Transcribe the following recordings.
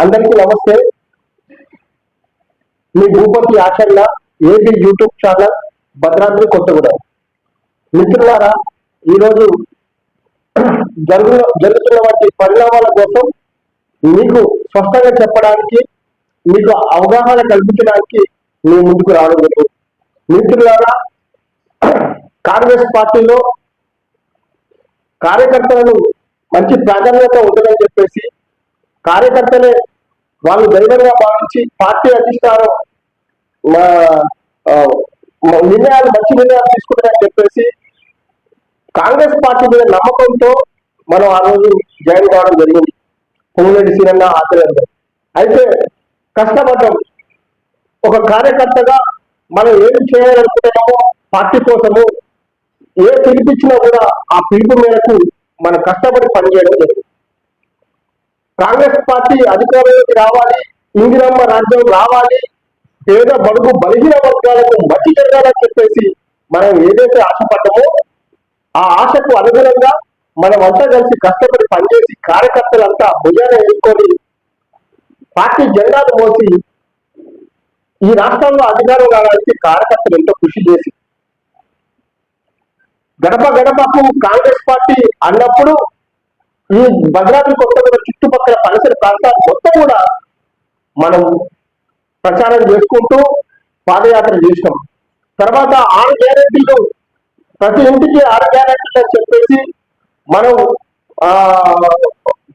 అందరికీ నమస్తే. మీ భూపతి ఆచరణ AB YouTube channel Bhadradri Kothagudem. మిత్రులారా ఈరోజు జరుగు జరుగుతున్న వంటి పరిణామాల కోసం మీకు స్పష్టంగా చెప్పడానికి మీకు అవగాహన కల్పించడానికి మీ ముందుకు రావడం జరుగుతుంది. మిత్రులారా కాంగ్రెస్ పార్టీలో కార్యకర్తలను మంచి ప్రాధాన్యత ఉంటుందని చెప్పేసి కార్యకర్తలే వాళ్ళు దైవంగా భావించి పార్టీ అధిష్టానం మా మా నిర్ణయాలు మంచి నిర్ణయాలు తీసుకుంటారని చెప్పేసి కాంగ్రెస్ పార్టీ మీద నమ్మకంతో మనం ఆ రోజు జాయిన్ కావడం జరిగింది. పొంగులేటి సీనన్న ఆధ్వర్యంలో. అయితే కష్టపడ్డం. ఒక కార్యకర్తగా మనం ఏం చేయాలనుకుంటున్నామో పార్టీ కోసము ఏ పిలిపించినా కూడా ఆ పిలుపు మేరకు మనం కష్టపడి పనిచేయడం జరిగింది కాంగ్రెస్ పార్టీ అధికారంలోకి రావాలి ఇందిరమ్మ రాజ్యం రావాలి పేద బడుగు బలహీన వర్గాలకు మంచి జరగాలని చెప్పేసి మనం ఏదైతే ఆశపడ్డామో ఆ ఆశకు అనుగుణంగా మనం అంతా కలిసి కష్టపడి పనిచేసి కార్యకర్తలంతా భుజాన వేసుకొని పార్టీ జెండాలు మోసి ఈ రాష్ట్రంలో అధికారం రావడానికి కార్యకర్తలు ఎంతో కృషి చేసి. గడప గడపకు కాంగ్రెస్ పార్టీ అన్నప్పుడు భద్రాద్రి కొత్తగూడ చుట్టుపక్కల పరిసర ప్రాంతాలు మొత్తం కూడా మనం ప్రచారం చేసుకుంటూ పాదయాత్ర చేసినాం. తర్వాత ఆరు గ్యారెంటీలు ప్రతి ఇంటికి ఆరు గ్యారంటీలు అని చెప్పేసి మనం ఆ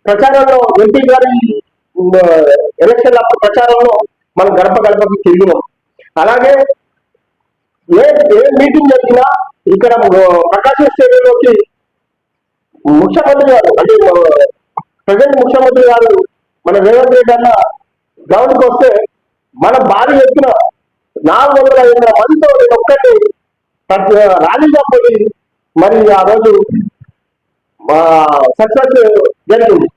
ప్రచారంలో ఎంపీ గారి ఎలక్షన్ ప్రచారంలో మనం గడప గడపకి తిరిగినాం. అలాగే ఏ ఏ మీటింగ్ జరిగినా ఇక్కడ ప్రకాశం స్టేడియంలోకి ముఖ్యమంత్రి గారు అంటే ప్రజెంట్ ముఖ్యమంత్రి గారు మన రేవంత్ రెడ్డి అన్న గ్రౌండ్కి వస్తే మన భారీ ఎత్తున నాలుగు వందల ఐదు మందితో నేను ఒక్కటి ర్యాలీగా పోయి మరి ఆ రోజు సక్సెస్ జరిగింది.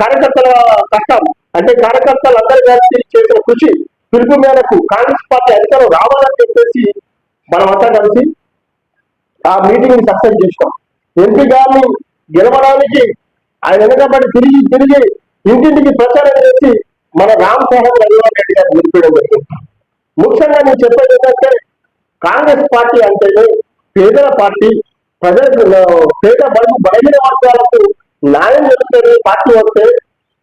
కార్యకర్తల కష్టం అంటే కార్యకర్తలు అందరూ కలిసి చేసిన కృషి పిలుపు మేరకు కాంగ్రెస్ పార్టీ అధికారం రావాలని చెప్పేసి మనం అంతా కలిసి ఆ మీటింగ్ని సక్సెస్ చేసినాం. ఎంపీ గారిని గెలవడానికి ఆయన వెనకబడి తిరిగి తిరిగి ఇంటింటికి ప్రచారం చేసి మన రామ్ సాహెబ్ రఘురామ్ రెడ్డి గారు గెలిపించడం జరిగింది. ముఖ్యంగా నేను చెప్పేది ఏంటంటే కాంగ్రెస్ పార్టీ అంటేనే పేదల పార్టీ ప్రజల పేద బడుగు బలహీన వర్గాలకు న్యాయం జరుగుతుంది పార్టీ వస్తే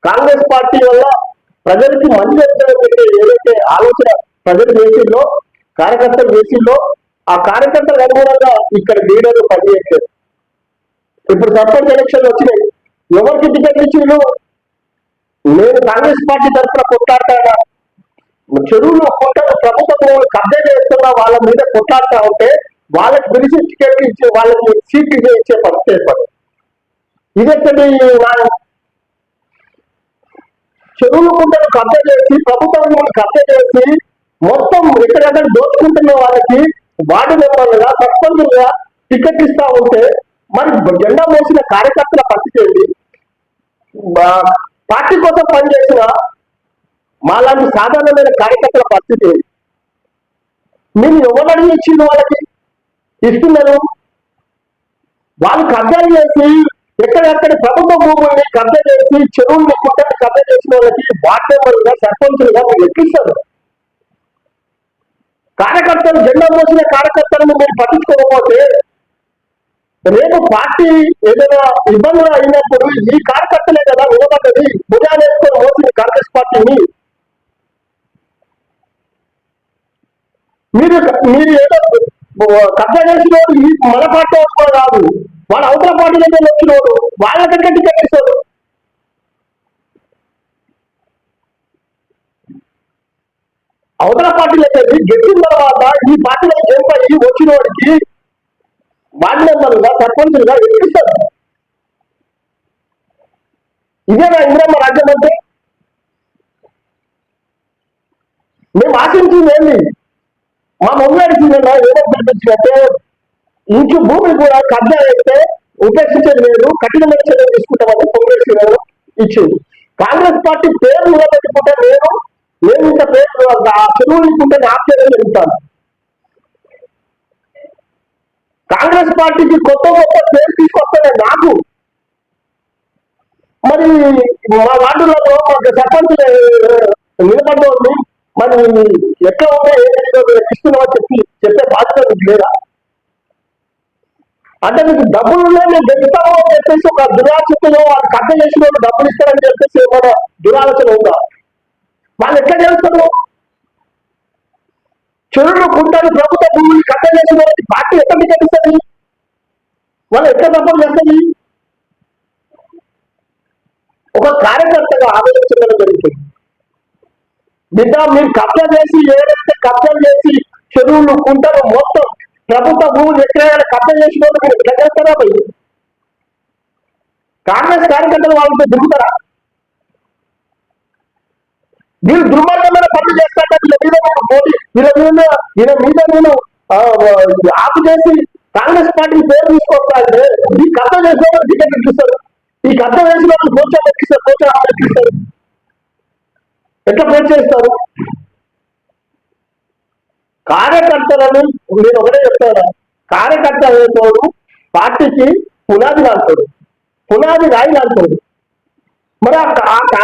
కాంగ్రెస్ పార్టీ వల్ల ప్రజలకి మంచి జరుగుతుంది ఏదైతే ఆలోచన ప్రజలు చేసిందో కార్యకర్తలు చేసిందో ఆ కార్యకర్తలకు అనుగుణంగా ఇక్కడ లీడర్లు పనిచేస్తారు ఇప్పుడు సర్పంచ్ ఎలక్షన్లు వచ్చినాయి. ఎవరికి టికెట్ ఇచ్చిండ్రు నేను కాంగ్రెస్ పార్టీ తరఫున కొట్లాడతానా? చెరువులో కొంటలు ప్రభుత్వం కబ్జా చేస్తున్న వాళ్ళ మీద కొట్లాడుతా ఉంటే వాళ్ళకి పిలిచి టికెట్ ఇచ్చి వాళ్ళకి సీట్ ఇచ్చే పరిస్థితి ఏర్పడు ఇదెక్కడి చెరువులు కుంటలు కబ్జా చేసి ప్రభుత్వం కబ్జా చేసి మొత్తం ఎక్కడెక్కడ దోచుకుంటున్న వాళ్ళకి వార్డు మెంబర్లుగా సర్పంచులుగా టికెట్ ఇస్తా ఉంటే మరి జెండా మోసిన కార్యకర్తల పరిస్థితి ఏంటి? పార్టీ కోసం పనిచేసిన మాలాంటి సాధారణమైన కార్యకర్తల పరిస్థితి ఏంటి? మీరు ఎవరని ఇచ్చింది వాళ్ళకి? ఇస్తున్నారు? వాళ్ళు కబ్జా చేసి ఎక్కడెక్కడ ప్రభుత్వ భూముల్ని కబ్జా చేసి చెరువుల్ని కుట్టని కబ్జా చేసిన వాళ్ళకి వార్డ్ మెంబర్లుగా సర్పంచులుగా మీరు ఎక్కిస్తారు కార్యకర్తలు జెండా మోసిన కార్యకర్తలను మీరు పట్టించుకోకపోతే రేపు పార్టీ ఏదైనా ఇబ్బందులు అయినప్పుడు ఈ కార్యకర్తలే కదా నిలబడ్డది. భుజాలేసుకొని మోసింది కాంగ్రెస్ పార్టీని. మీరు మీరు ఏదో కబ్జా చేసిన ఈ మన పార్టీ వాడు కూడా కాదు. వాడు అవతల పార్టీ దగ్గర వచ్చినోడు. వాళ్ళ దగ్గర టికెట్ ఇస్తాడు. అవతల పార్టీలో గెలిచిన తర్వాత ఈ పార్టీలో జంప్ అయ్యి వచ్చిన వాడికి వార్డు మెంబర్లుగా సర్పంచులుగా ఎక్కిస్తారు ఇదేనా ఇంద్రమ్మ రాజ్యం అంటే. మేము ఆశించింది ఏంది? మా మమ్మీ అడిగిందన్నా ఏదో పిలిపించినట్టే ఇంట్లో భూమి కూడా కబ్జా అయితే ఉపేక్షించేది లేదు కఠినమైన చర్యలు తీసుకుంటామని కాంగ్రెస్ ఇచ్చింది. కాంగ్రెస్ పార్టీ పేరు నిలబెట్టుకుంటే నేను నేను ఇంత పేరు ఆ ఇచ్చుకుంటే నా పేరు జరుగుతాను కాంగ్రెస్ పార్టీకి కొత్త కొత్త పేరు తీసుకొస్తానే నాకు. మరి మా వార్డులలో మాకు సర్పంచ్ నిలబడ్డోని మరి ఎట్లా ఉంటే ఏ ఇస్తున్నావో చెప్పి చెప్పే బాధ్యత మీకు లేదా? అంటే మీకు డబ్బులు ఉన్నాయి మేము గెలుస్తాము అని చెప్పేసి ఒక దురాశతో వాళ్ళు కట్ట చేసిన వాళ్ళు డబ్బులు ఇస్తారని చెప్పేసి ఏమైనా దురాలోచన ఉందా? వాళ్ళు ఎట్లా చేస్తారు చెరువులు కుంటారు ప్రభుత్వ భూములు కట్ట చేసిన పార్టీ ఎక్కడ గెలుస్తుంది వాళ్ళు ఎట్లా డబ్బులు చేస్తుంది? ఒక కార్యకర్తగా ఆలోచించడం జరుగుతుంది. నిజా మీరు కబ్జా చేసి ఏదైతే కబ్జా చేసి చెరువులు కుంటలు మొత్తం ప్రభుత్వ భూములు ఎక్కడైనా కబ్జా చేసిన వాళ్ళు మీరు ఎట్లా పోయి కాంగ్రెస్ కార్యకర్తలు వాళ్ళతో దిగుతారా మీరు దుర్మార్గమైన పనులు చేస్తారంటే మీద నేను పోటీ వీళ్ళ మీద వీళ్ళ మీద నేను ఆపు చేసి కాంగ్రెస్ పార్టీ పేరు తీసుకొస్తారంటే ఈ కథ చేసిన వాళ్ళు టికెట్ ఎక్కిస్తారు ఈ కథ వేసిన వాళ్ళు కోచం ఎక్కిస్తారు కోచం ఎక్కిస్తారు ఎట్లా ప్రోత్సహిస్తారు కార్యకర్తలను నేను ఒకటే చెప్తాను. కార్యకర్త అనేటోడు పార్టీకి పునాది లాంటాడు పునాది రాయి లాంటాడు మరి ఆ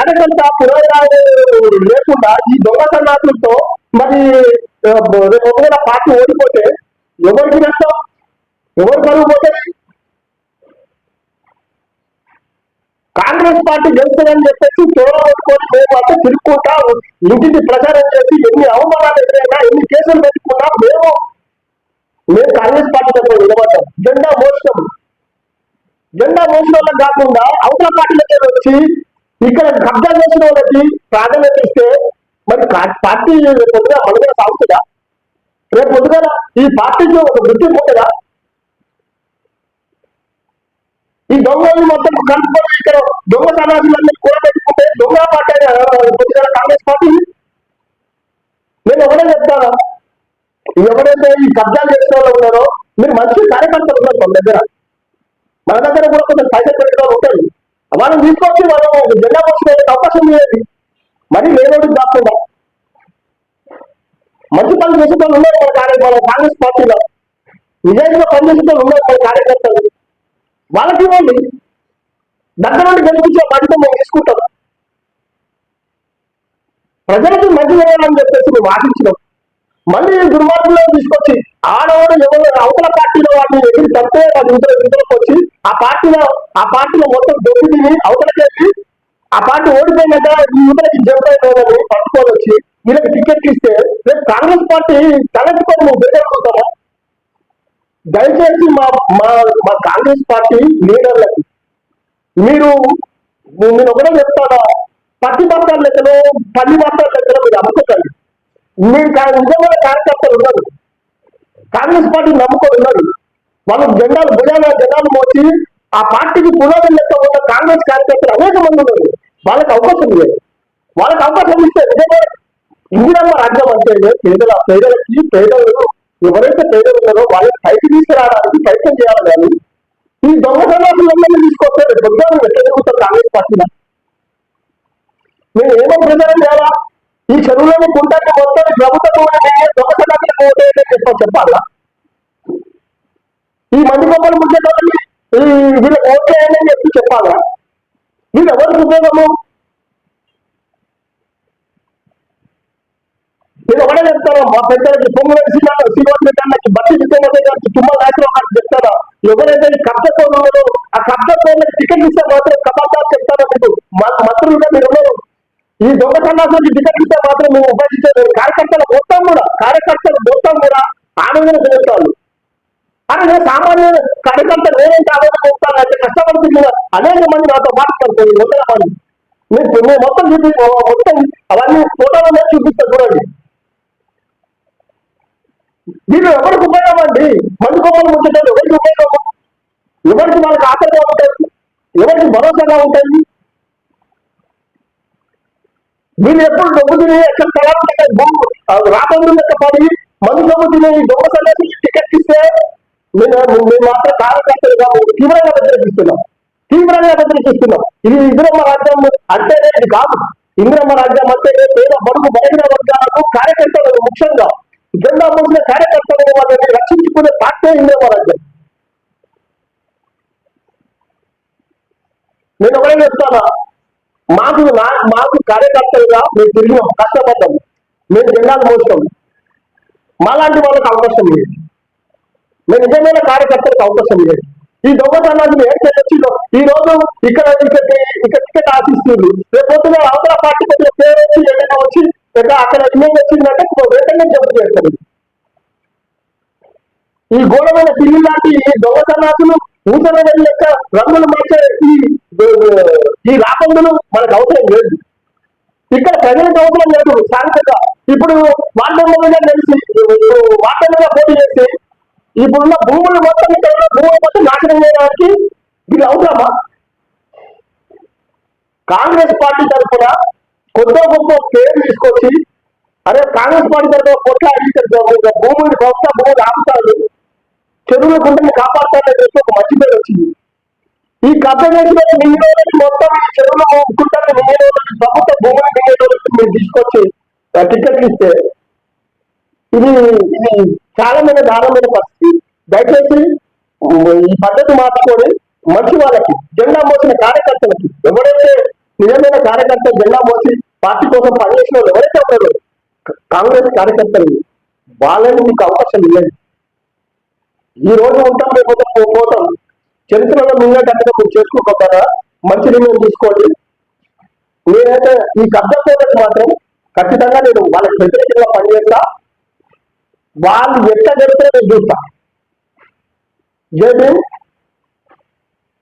లేకుండా ఈ దొంగ సన్నాసులతో మరి రేపు ఒకవేళ పార్టీ ఓడిపోతే ఎవరికి నష్టం ఎవరు పరుగు పోతుంది కాంగ్రెస్ పార్టీ గెలుస్తుందని చెప్పేసి చోరగొట్టుకొని మేము అంతా తిరుక్కుంటా ఇంటికి ప్రచారం చేసి ఎన్ని అవమానాలు ఎదురైనా ఎన్ని కేసులు పెట్టుకున్నా మేము మేము కాంగ్రెస్ పార్టీ దగ్గర నిలబడ్డాం. జెండా మోసినాం జెండా మోసిన వాళ్ళకి కాకుండా అవతల పార్టీలకే వచ్చి ఇక్కడ కబ్జా చేసిన వాళ్ళకి ప్రాధాన్యత ఇస్తే మరి పార్టీ పొద్దుగా పొద్దున మనుగడ సాగుతుందా? రేపు పొద్దుగా ఈ పార్టీకి ఒక గుర్తింపు ఉంటుందా ఈ దొంగలు మొత్తం కలుపుకొని ఇక్కడ దొంగ సమాజాలన్నీ కూడబెట్టుకుంటే దొంగ పార్టీ పొద్దుగా కాంగ్రెస్ పార్టీ? నేను ఎవరే చెప్తాను. ఎవరైతే ఈ కబ్జాలు చేసిన వాళ్ళు ఉన్నారో మీరు మంచి కార్యకర్తలు ఉన్నారు మన దగ్గర. మన దగ్గర కూడా కొంచెం పైసలు పెట్టిన వాళ్ళు ఉంటాయి వాళ్ళని తీసుకొచ్చి మనం జిల్లా పక్షులు అవకాశం లేదు మరి లేనోడు కాకుండా మంచి పనులు చేసే వాళ్ళు ఉన్నారు మన కార్యక్రమాలు కాంగ్రెస్ పార్టీలో. నిజాయితీగా పనిచేసే వాళ్ళు ఉన్నారు మన కార్యకర్తలు. వాళ్ళకి ఇవ్వండి. దగ్గర నుండి గెలిపించే బాధ్యత మేము తీసుకుంటాం. ప్రజలకు మంచి చేయాలని చెప్పేసి మేము ఆశించినాం. మళ్ళీ దుర్మార్గంలో తీసుకొచ్చి ఆడవాడు ఎవరు అవతల పార్టీలో వాటిని ఎదురు తప్పితే అది ఇతర వచ్చి ఆ పార్టీలో ఆ పార్టీలో మొత్తం దొరికి తిని అవతలకెళ్ళి ఆ పార్టీ ఓడిపోయినాక ఈ యువతలకి జంప్ అయిపోయిందని పట్టుకొని వచ్చి వీళ్ళకి టికెట్లు ఇస్తే రేపు కాంగ్రెస్ పార్టీ తలెత్తుకొని నువ్వు బయటకుపోతారా దయచేసి మా మా మా కాంగ్రెస్ పార్టీ లీడర్లకి మీరు నేను ఒకటే చెప్తాను పత్తి బస్తాల లెక్కలో పల్లి బస్తాల లెక్కలో మీరు అమ్ముకోకండి. మీరు కా- నిజమైన కార్యకర్తలు ఉన్నారు కాంగ్రెస్ పార్టీ నమ్ముకొని ఉన్నారు వాళ్ళు జెండాలు భుజాల జెండాలు మోసి ఆ పార్టీకి పునాది లెక్క ఉన్న కాంగ్రెస్ కార్యకర్తలు అనేక మంది ఉన్నారు. వాళ్ళకి అవకాశం లేదు. వాళ్ళకి అవకాశం ఇస్తే నిజంగా ఇందిరమ్మ రాజ్యం అంటే పేదల పేదలకి పేదలు ఎవరైతే పేదలు ఉన్నారో వాళ్ళకి పైకి తీసుకురావడానికి ప్రయత్నం చేయాలి కానీ ఈ దొంగ సమాజంలో తీసుకొస్తే పొద్దున ఎట్లా జరుగుతారు కాంగ్రెస్ పార్టీలో నేను ఏమో ప్రచారం చేయాలా? ఈ చెరువులను కుంటాన్ని మొత్తం ఈ ప్రభుత్వ భూమిని పోతాయని చెప్పి చెప్పాలా? ఈ మంది బొమ్మలు ముంచేటోళ్ళని వీళ్ళు ఓట్లేయని చెప్పి చెప్పాలా? వీళ్ళు ఎవరికి ఉపయోగము? నేను ఒకటే చెప్తాను మా పెద్దలకి పొంగుల శ్రీనివాస్ రెడ్డి బట్టి విజయనగర్ గారికి తుమ్మల నాయకురావు గారికి చెప్తాను ఎవరైతే ఈ కబ్జ కోణంలో ఆ కబ్జ కోణానికి టికెట్ ఇస్తే మాత్రం కబాతాలు చెప్తాను మీకు మా- మంత్రులుగా మీరు ఉన్నారు. ఈ దొంగ సన్నాసానికి టికెట్ ఇస్తే మాత్రం మేము ఉపయోగించలేదు కార్యకర్తలు మొత్తం కూడా కార్యకర్తలు మొత్తం కూడా ఆనందం చేస్తాను కానీ నేను సామాన్య కార్యకర్త నేనేం ఆవేదన అంటే కష్టపడుతున్న అనేక మంది నాతో మాట్లాడుతుంది వందల మంది. మీకు మేము మొత్తం చూపి మొత్తం అవన్నీ ఫోటోలలో చూపిస్తా చూడండి. దీన్ని ఎవరికి ఉపయోగం అండి? మంది కొమ్మలు ముట్టడం ఎవరికి ఉపయోగం? ఎవరికి వాళ్ళకి ఆశగా ఉంటుంది ఎవరికి భరోసాగా ఉంటుంది నేను ఎప్పుడు డబ్బు తినే ఎక్కడ తలాలు రాబందు లెక్క పడి మందు డబ్బు తినే దొంగ సందేశం టికెట్ ఇస్తే మేము మేము మాత్రం కార్యకర్తలుగా తీవ్రంగా వ్యతిరేకిస్తున్నాం తీవ్రంగా వ్యతిరేకిస్తున్నాం ఇది ఇంద్రమ్మ రాజ్యం అంటేనే ఇది కాదు. ఇంద్రమ్మ రాజ్యం అంటే పేద బడుగు బలహీన వర్గాలకు కార్యకర్తలకు ముఖ్యంగా జెండా మోసిన కార్యకర్తలు వాళ్ళని రక్షించుకునే పార్టీ ఇంద్రమ్మ రాజ్యం. నేను ఒకటే చెప్తానా? మాకు మాకు కార్యకర్తలుగా మేము తిరిగినాం కష్టపడ్డాం మేము జెండాలు మోస్తాం. మాలాంటి వాళ్ళకి అవకాశం లేదు. మేము నిజమైన కార్యకర్తలకు అవకాశం లేదు. ఈ దొంగతనాన్ని ఏం చేయొచ్చు ఈ రోజు ఇక్కడ ఇక్కడ ఇక్కడ టికెట్ ఆశిస్తుంది రేపు అవతల పార్టీ కొద్దిగా పేరు వచ్చి ఏదైనా వచ్చి ఇక అక్కడ ఇమేజ్ వచ్చిందంటే వెంటనే జంప్ చేస్తారు ఈ ఘోరమైన పిల్లి లాంటి ఈ దొంగ ఊసల యొక్క రంగులు మార్చే ఈ ఈ మనకు అవసరం లేదు. ఇక్కడ ప్రజలకు అవసరం లేదు స్థానిక ఇప్పుడు వార్డెన్లుగా తెలిసి వార్డెన్లుగా పోటీ చేసి ఇప్పుడున్న భూములు మొత్తం ఇక్కడ భూములు మొత్తం నాశనం చేయడానికి ఇది అవసరమా? కాంగ్రెస్ పార్టీ తరఫున కొత్త గొప్ప పేరు తీసుకొచ్చి అదే కాంగ్రెస్ పార్టీ తరఫున కొట్లాడి భూములు కొత్త భూములు ఆపుతారు చెరువుల గుండెని కాపాడుతారని చెప్పి ఒక మంచి పేరు వచ్చింది. ఈ కథ చేసిన మింగినోళ్ళకి మొత్తం ఈ చెరువులు గుంటలు మింగినోళ్ళకి ప్రభుత్వ భూములు మింగినోళ్ళకి మీరు తీసుకొచ్చి టికెట్లు ఇస్తే ఇది ఇది చాలా మంది దారుణమైన పరిస్థితి. దయచేసి ఈ పద్ధతి మార్చుకొని మంచి వాళ్ళకి జెండా మోసిన కార్యకర్తలకి ఎవరైతే నిజమైన కార్యకర్త జెండా మోసి పార్టీ కోసం పనిచేసిన వాళ్ళు ఎవరైతే ఉన్నారో కాంగ్రెస్ కార్యకర్తలు వాళ్ళని మీకు అవకాశం ఇవ్వండి. ఈ రోజు ఉంటాం లేకపోతే పోతాం చరిత్రలో మింగేటట్టుగా మీరు చేసుకోకపోతారా మంచి నిర్ణయం తీసుకోండి. నేనైతే ఈ కర్తవ్యాలకు మాత్రం ఖచ్చితంగా నేను వాళ్ళకి వ్యతిరేకంగా పనిచేస్తా. వాళ్ళు ఎట్లా జరిగితే నేను చూస్తా. జై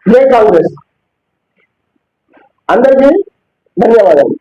జై కాంగ్రెస్. అందరికీ ధన్యవాదాలు.